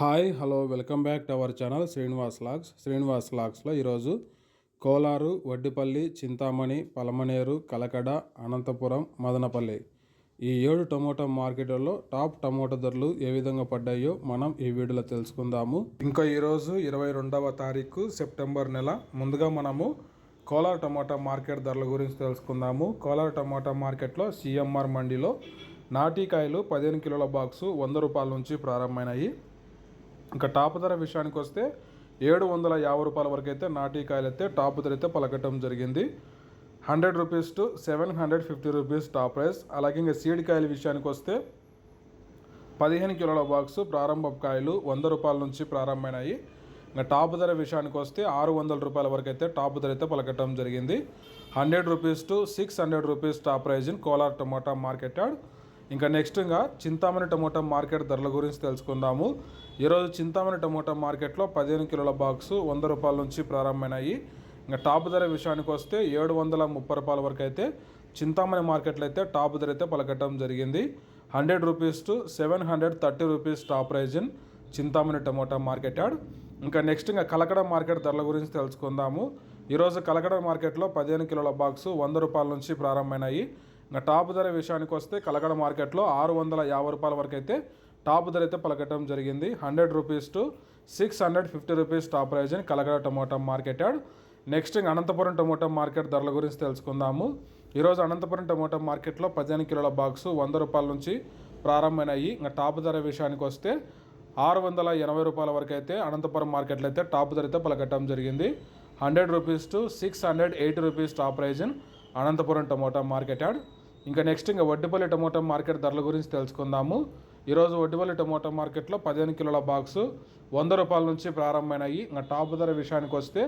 Hi hello welcome back to our channel Srinivas logs. Srinivas లాగ్స్లో ఈరోజు కోలారు వడ్డిపల్లి చింతామణి పలమనేరు కలకడ అనంతపురం మదనపల్లి ఈ ఏడు tomato మార్కెట్లలో టాప్ టమోటా ధరలు ఏ విధంగా పడ్డాయో మనం ఈ వీడియోలో తెలుసుకుందాము. ఇంకా ఈరోజు ఇరవై రెండవ తారీఖు సెప్టెంబర్ నెల. ముందుగా మనము కోలార్ టమోటా మార్కెట్ ధరల గురించి తెలుసుకుందాము. కోలార్ టమోటా మార్కెట్లో సిఎంఆర్ మండిలో నాటికాయలు పదిహేను కిలోల బాక్సు వంద రూపాయల నుంచి ప్రారంభమైనాయి. ఇంకా టాప్ ధర విషయానికి వస్తే ఏడు వందల యాభై రూపాయల వరకు అయితే నాటికాయలు అయితే టాప్ ధర అయితే పలకటం జరిగింది. Hundred rupees to seven hundred fifty rupees top price. అలాగే ఇంకా సీడ్ కాయల విషయానికి వస్తే పదిహేను కిలోల బాక్స్ ప్రారంభ కాయలు వంద రూపాయల నుంచి ప్రారంభమైనాయి. ఇంకా టాప్ ధర విషయానికి వస్తే ఆరు వందల రూపాయల వరకు అయితే టాప్ ధర అయితే పలకటం జరిగింది. Hundred rupees to six hundred rupees top price in Kolar tomato market yard. ఇంకా నెక్స్ట్ ఇంకా చింతామణి టమోటా మార్కెట్ ధరల గురించి తెలుసుకుందాము. ఈరోజు చింతామణి టమోటా మార్కెట్లో పదిహేను కిలోల బాక్సు వంద రూపాయల నుంచి ప్రారంభమైనాయి. ఇంకా టాప్ ధర విషయానికి వస్తే ఏడు వందల ముప్పై రూపాయల వరకు అయితే చింతామణి మార్కెట్లో అయితే టాప్ ధర అయితే పలకటం జరిగింది. Hundred rupees to seven hundred thirty rupees top price in Chintamani tomato market yard. ఇంకా నెక్స్ట్ ఇంకా కలకడ మార్కెట్ ధరల గురించి తెలుసుకుందాము. ఈరోజు కలకడ మార్కెట్లో పదిహేను కిలోల బాక్సు వంద రూపాయల నుంచి ప్రారంభమైనాయి. ఇంకా టాప్ ధర విషయానికి వస్తే కలగడ మార్కెట్లో ఆరు వందల యాభై రూపాయల వరకు అయితే టాప్ ధర అయితే పలకటం జరిగింది. Hundred rupees to six hundred fifty rupees top price అని Kalakada tomato market yard. Next ఇంకా అనంతపురం టమోటా మార్కెట్ ధరల గురించి తెలుసుకుందాము. ఈరోజు అనంతపురం టమోటా మార్కెట్లో పదిహేను కిలోల బాక్సు వంద రూపాయల నుంచి ప్రారంభమైనాయి. ఇంకా టాప్ ధర విషయానికి వస్తే ఆరు వందల ఎనభై రూపాయల వరకు అయితే అనంతపురం మార్కెట్లో అయితే టాప్ ధర అయితే పలకటం జరిగింది. Hundred rupees to six hundred eighty rupees top price Anantapuram tomato market yard. ఇంకా నెక్స్ట్ ఇంకా వడ్డిపల్లి టమోటా మార్కెట్ ధరల గురించి తెలుసుకుందాము. ఈరోజు వడ్డిపల్లి టమోటా మార్కెట్లో పదిహేను కిలోల బాక్సు వంద రూపాయల నుంచి ప్రారంభమైనాయి. ఇంకా టాప్ ధర విషయానికి వస్తే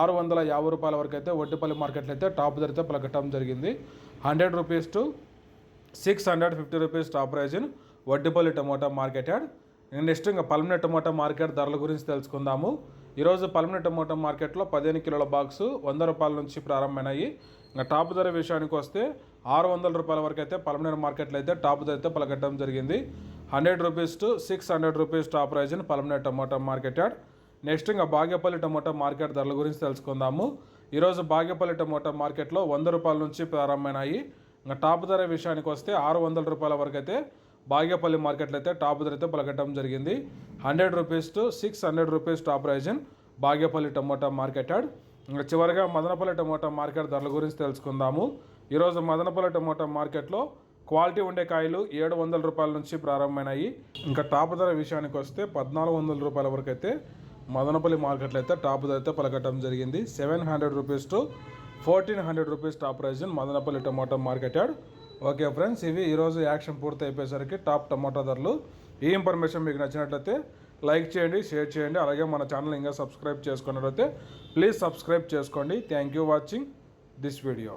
ఆరు వందల యాభై రూపాయల వరకు అయితే వడ్డిపల్లి మార్కెట్లో అయితే టాప్ ధరతో పలకటం జరిగింది. Hundred rupees to six hundred fifty rupees top price in Vaddipalli tomato market yard. Next ఇంకా పల్మిన టమోటా మార్కెట్ ధరల గురించి తెలుసుకుందాము. ఈరోజు పల్మిన టమోటా మార్కెట్లో పదిహేను కిలోల బాక్సు వంద రూపాయల నుంచి ప్రారంభమైనాయి. ఇంకా టాప్ ధర విషయానికి వస్తే ఆరు వందల రూపాయల వరకు అయితే పలమనేరు మార్కెట్లో అయితే టాప్ అయితే పలకట్టడం జరిగింది. Hundred rupees to six hundred rupees top price in Palamaner tomato market yard next ఇంకా బాగేపల్లి టమోటా మార్కెట్ ధరల గురించి తెలుసుకుందాము. ఈరోజు బాగేపల్లి టమోటా మార్కెట్లో వంద రూపాయల నుంచి ప్రారంభమైనాయి. ఇంకా టాప్ ధర విషయానికి వస్తే ఆరు వందల రూపాయల వరకు అయితే బాగేపల్లి మార్కెట్లో అయితే టాప్ ధర అయితే పలకట్టడం జరిగింది. Hundred rupees to six hundred rupees top price Bagepalli tomato market yard ఇంకా చివరిగా మదనపల్లి టమోటా మార్కెట్ ధరల గురించి తెలుసుకుందాము. ఈరోజు మదనపల్లి టమోటా మార్కెట్లో క్వాలిటీ ఉండే కాయలు ఏడు వందల రూపాయల నుంచి ప్రారంభమైనాయి. ఇంకా టాప్ ధర విషయానికి వస్తే పద్నాలుగు వందల రూపాయల వరకు అయితే మదనపల్లి మార్కెట్లో అయితే టాప్ ధర అయితే పలకటం జరిగింది. Seven hundred rupees to fourteen hundred rupees top price Madanapalle tomato market yard okay friends ఇవి ఈరోజు యాక్షన్ పూర్తి అయిపోయేసరికి టాప్ టమోటా ధరలు. ఈ ఇన్ఫర్మేషన్ మీకు నచ్చినట్లయితే లైక్ చేయండి షేర్ చేయండి. అలాగే మన ఛానల్ ఇంకా సబ్స్క్రైబ్ చేసుకున్నట్లయితే ప్లీజ్ సబ్స్క్రైబ్ చేసుకోండి. Thank you watching this video.